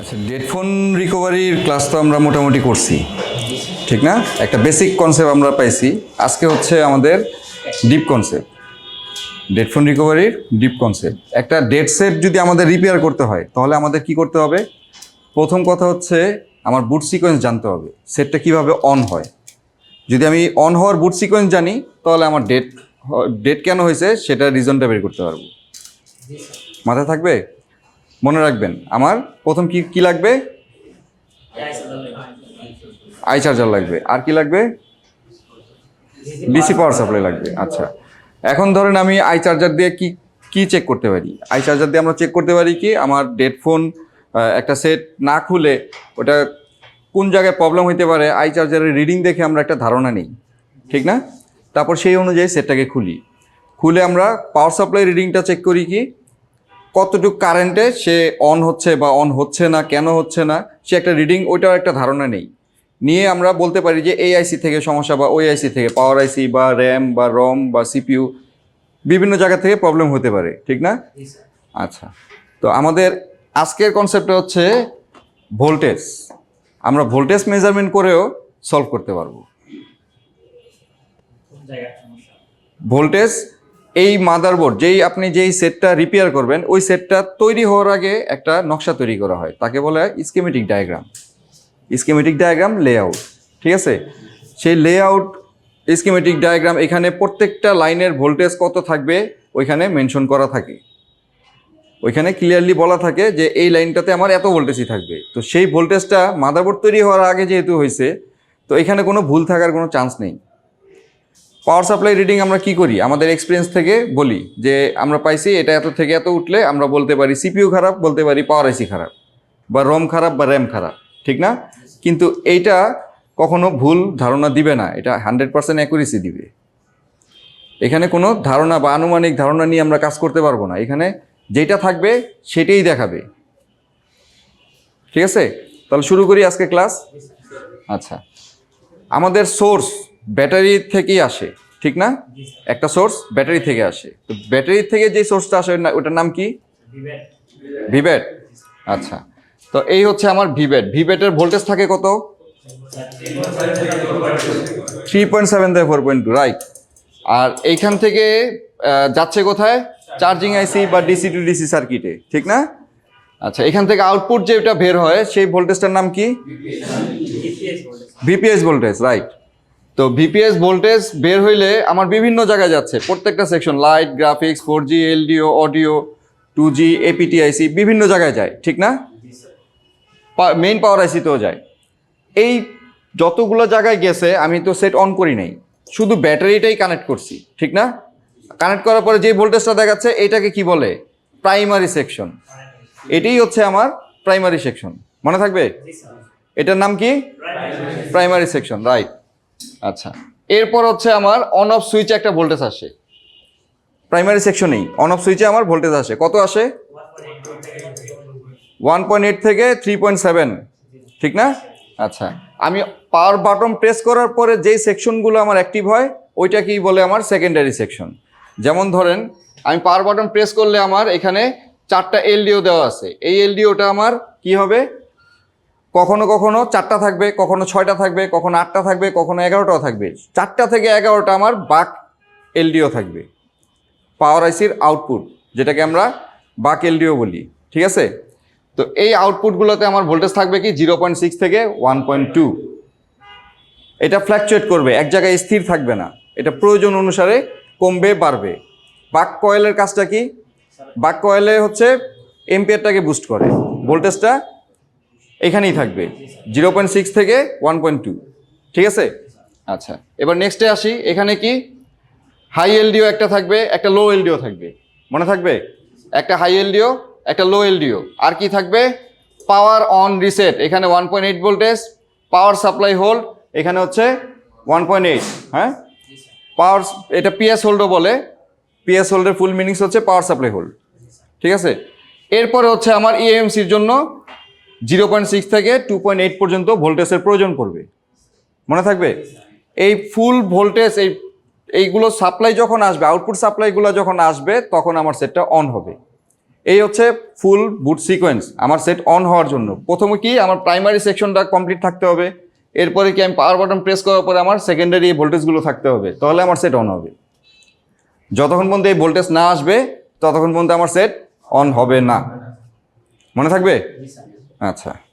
আচ্ছা ডেডফোন রিকভারির ক্লাস তো আমরা মোটামুটি করছি, ঠিক না? একটা বেসিক কনসেপ্ট আমরা পাইছি। আজকে হচ্ছে আমাদের ডিপ কনসেপ্ট ডেডফোন রিকভারির ডিপ কনসেপ্ট একটা ডেড সেট যদি আমাদের রিপেয়ার করতে হয়, তাহলে আমাদের কি করতে হবে? প্রথম কথা হচ্ছে আমার বুট সিকোয়েন্স জানতে হবে সেটটা কীভাবে অন হয়। যদি আমি অন হওয়ার বুট সিকোয়েন্স জানি, তাহলে আমার ডেট ডেট কেন হয়েছে সেটা রিজনটা বের করতে পারব। মাথায় থাকবে? মনে রাখবেন, আমার প্রথম কি কি লাগবে? আই চার্জার লাগবে। আর কি লাগবে? ডিসি পাওয়ার সাপ্লাই লাগবে আচ্ছা। এখন ধরেন আমি আই চার্জার দিয়ে কি কি চেক করতে পারি? আই চার্জার দিয়ে আমরা চেক করতে পারি কি, আমার ডেড ফোন একটা সেট না খুলে ওটা কোন জায়গায় প্রবলেম হইতে পারে আই চার্জারের রিডিং দেখে আমরা একটা ধারণা নিই। ঠিক না? তারপর সেই অনুযায়ী সেটটাকে খুলি। খুলে আমরা পাওয়ার সাপ্লাই রিডিংটা চেক করি কি কতটুকু কারেন্টে সে অন হচ্ছে বা অন হচ্ছে না কেন হচ্ছে না সে একটা রিডিং ওইটার একটা ধারণা নেই। নিয়ে আমরা বলতে পারি যে এই আইসি থেকে সমস্যা বা ওই আইসি থেকে পাওয়ার আইসি বা র্যাম বা রম বা সিপিইউ বিভিন্ন জায়গা থেকে প্রবলেম হতে পারে ঠিক না? আচ্ছা তো আমাদের আজকের কনসেপ্টটা হচ্ছে ভোল্টেজ আমরা ভোল্টেজ মেজারমেন্ট করেও সলভ করতে পারব। ভোল্টেজ এই মাদারবোর্ড যেই আপনি যেই সেটটা রিপেয়ার করবেন, ওই সেটটা তৈরি হওয়ার আগে একটা নকশা তৈরি করা হয়। তাকে বলা হয় schematic diagram schematic diagram layout ঠিক আছে? সেই লেআউট স্কিমেটিক ডায়াগ্রাম এখানে প্রত্যেকটা লাইনের ভোল্টেজ কত থাকবে, ওইখানে মেনশন করা থাকে। ওইখানে ক্লিয়ারলি বলা থাকে যে এই লাইনটাতে আমার এত ভোল্টেজই থাকবে। তো সেই ভোল্টেজটা মাদারবোর্ড তৈরি হওয়ার আগে যেহেতু হয়েছে, তো এখানে কোনো ভুল থাকার কোনো চান্স নেই। পাওয়ার সাপ্লাই রিডিং আমরা কি করি? আমাদের এক্সপিরিয়েন্স থেকে বলি যে আমরা পাইছি এটা এত থেকে এত উঠলে আমরা বলতে পারি সিপিইউ খারাপ, বলতে পারি পাওয়ার আইসি খারাপ বা রম খারাপ বা র্যাম খারাপ, ঠিক না? কিন্তু এইটা কখনো ভুল ধারণা দিবে না, এটা হান্ড্রেড পার্সেন্ট অ্যাকুরেসি দিবে। এখানে কোনো ধারণা বা আনুমানিক ধারণা নিয়ে আমরা কাজ করতে পারব না, এখানে যেটা থাকবে সেটাই দেখাবে। ঠিক আছে? তাহলে শুরু করি আজকে ক্লাস আচ্ছা। আমাদের সোর্স ব্যাটারি থেকেই আসে। ঠিক না? একটা সোর্স ব্যাটারি থেকে আসে। তো ব্যাটারি থেকে যে সোর্সটা আসে না- ওটার নাম কি? ভিভ্যাট আচ্ছা। তো এই হচ্ছে আমার ভিভ্যাট ভিভ্যাটের ভোল্টেজ থাকে কত? থ্রি পয়েন্ট সেভেন থেকে ফোর পয়েন্ট টু রাইট আর এইখান থেকে যাচ্ছে কোথায়? চার্জিং আইসি বা ডিসি টু ডিসি সার্কিটে ঠিক না? আচ্ছা এখান থেকে আউটপুট যেটা বের হয় সেই ভোল্টেজটার নাম কি? ভিপিএস ভোল্টেজ রাইট তো ভিপিএস ভোল্টেজ বের হইলে আমার বিভিন্ন জায়গায় যাচ্ছে। প্রত্যেকটা section light graphics four G LDO audio two G এপিটিআইসি বিভিন্ন জায়গায় যায় ঠিক না? মেইন পাওয়ার আইসিতেও যায়। এই যতগুলো জায়গায় গেছে আমি তো সেট অন করি নাই। শুধু ব্যাটারিটাই কানেক্ট করছি ঠিক না? কানেক্ট করার পরে যে ভোল্টেজটা দেখাচ্ছে এটাকে কি বলে? প্রাইমারি সেকশন এটাই হচ্ছে আমার প্রাইমারি সেকশন মনে থাকবে? এটার নাম কি? প্রাইমারি সেকশন রাইট আচ্ছা। এরপর হচ্ছে আমার অন অফ সুইচে একটা ভোল্টেজ আসে। প্রাইমারি সেকশনেই অন অফ সুইচে আমার ভোল্টেজ আসে। কত আসে? ওয়ান পয়েন্ট এইট থেকে থ্রি পয়েন্ট সেভেন ঠিক না? আচ্ছা। আমি পাওয়ার বাটন প্রেস করার পরে যেই সেকশনগুলো আমার অ্যাক্টিভ হয়, ওইটাকেই বলে আমার সেকেন্ডারি সেকশন যেমন ধরেন, আমি পাওয়ার বাটন প্রেস করলে আমার এখানে চারটা এলডিও দেওয়া আছে। এই এলডিওটা আমার কি হবে? কখনো কখনো চারটা থাকবে, কখনো ছয়টা থাকবে, কখনো আটটা থাকবে, কখনো এগারোটাও থাকবে। চারটা থেকে এগারোটা আমার বাক এলডিও থাকবে। পাওয়ার আইসির আউটপুট, যেটাকে আমরা বাক এলডিও বলি, ঠিক আছে? তো এই আউটপুটগুলোতে আমার ভোল্টেজ থাকবে কি? জিরো পয়েন্ট সিক্স থেকে ওয়ান পয়েন্ট টু। এটা ফ্ল্যাকচুয়েট করবে, এক জায়গায় স্থির থাকবে না। এটা প্রয়োজন অনুসারে কমবে, বাড়বে। বাক কয়েলের কাজটা কি? বাক কয়েলে হচ্ছে এম্পিয়ারটাকে বুস্ট করে। ভোল্টেজটা এখানেই থাকবে। জিরো পয়েন্ট সিক্স থেকে ওয়ান পয়েন্ট টু। ঠিক আছে? আচ্ছা এবার নেক্সটে আসি। এখানে কি? হাই এলডিও একটা থাকবে, একটা লো এলডিও থাকবে। মনে থাকবে? একটা হাই এলডিও একটা লো এলডিও আর কি থাকবে? পাওয়ার অন রিসেট এখানে one point eight voltage power supply hold এখানে হচ্ছে ওয়ান পয়েন্ট এইট হ্যাঁ? পাওয়ার এটা পিএস হোল্ডও বলে। পিএস হোল্ডের ফুল মিনিংস হচ্ছে পাওয়ার সাপ্লাই হোল্ড ঠিক আছে? এরপরে হচ্ছে আমার E ইএমসির জন্য জিরো পয়েন্ট সিক্স থেকে টু পয়েন্ট এইট পর্যন্ত ভোল্টেজের প্রয়োজন পড়বে। মনে থাকবে? এই ফুল ভোল্টেজ এই, এইগুলো সাপ্লাই যখন আসবে আউটপুট সাপ্লাইগুলো যখন আসবে, তখন আমার সেটটা অন হবে। এই হচ্ছে ফুল বুট সিকোয়েন্স আমার সেট অন হওয়ার জন্য। প্রথমে কি আমার প্রাইমারি সেকশনটা কমপ্লিট থাকতে হবে, এরপরে কি আমি পাওয়ার বাটন প্রেস করার পরে আমার সেকেন্ডারি এই ভোল্টেজগুলো থাকতে হবে, তাহলে আমার সেট অন হবে। যতক্ষণ পর্যন্ত এই ভোল্টেজ না আসবে, ততক্ষণ পর্যন্ত আমার সেট অন হবে না। মনে থাকবে? আচ্ছা।